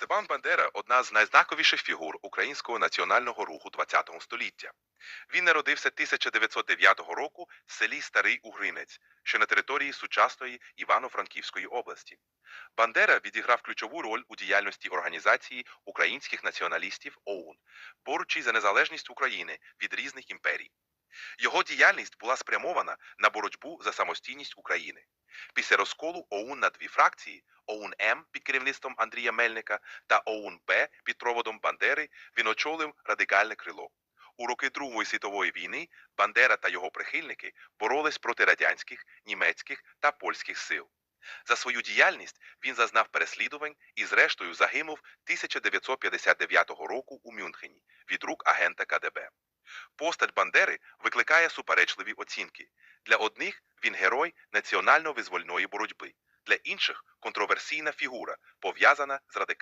Степан Бандера одна з найзнаковіших фігур українського національного руху ХХ століття. Він народився 1909 року в селі Старий Угринець, що на території сучасної Івано-Франківської області. Бандера відіграв ключову роль у діяльності організації українських націоналістів ОУН, борючи за незалежність України від різних імперій. Його діяльність була спрямована на боротьбу за самостійність України. Після розколу ОУН на дві фракції ОУН М під керівництвом Андрія Мельника та ОУН Б під проводом Бандери він очолив радикальне крило. У роки Другої світової війни Бандера та його прихильники боролись проти радянських, німецьких та польських сил. За свою діяльність він зазнав переслідувань і, зрештою, загинув 1959 року у Мюнхені від рук агента КДБ. Постать Бандери викликає суперечливі оцінки. Для одних він герой національно-визвольної боротьби, для інших контроверсійна фігура, пов'язана з радикальним